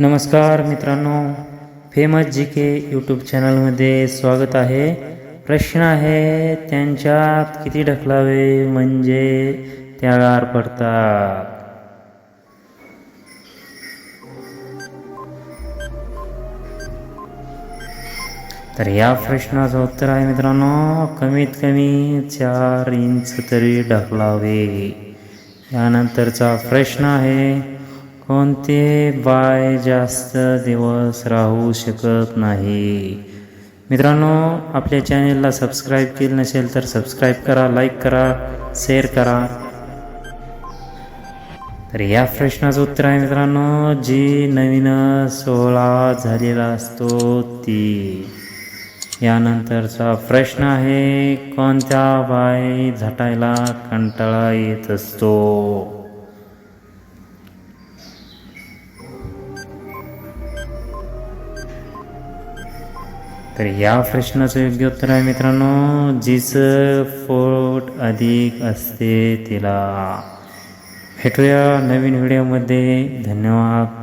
नमस्कार मित्रांनो फेमस जी के यूट्यूब चॅनलमध्ये स्वागत आहे. प्रश्न आहे त्यांच्यात किती ढकलावे म्हणजे त्या गार पडतात? तर या प्रश्नाचं उत्तर आहे मित्रांनो कमीत कमी चार इंच तरी ढकलावे. यानंतरचा प्रश्न आहे कोणते बाय जास्त दिवस राहू शकत नाही. मित्रांनो आपल्या चॅनेलला सबस्क्राईब केलं नसेल तर सबस्क्राईब करा लाईक करा शेअर करा. तर या प्रश्नाचं उत्तर आहे मित्रांनो जी नवीन सोहळा झालेला असतो ती. यानंतरचा प्रश्न आहे कोणत्या बाय झटायला कंटाळा येत असतो? तर या प्रश्नाचं योग्य उत्तर आहे मित्रांनो जिचं फोट अधिक असते तिला. भेटूया नवीन व्हिडिओमध्ये धन्यवाद.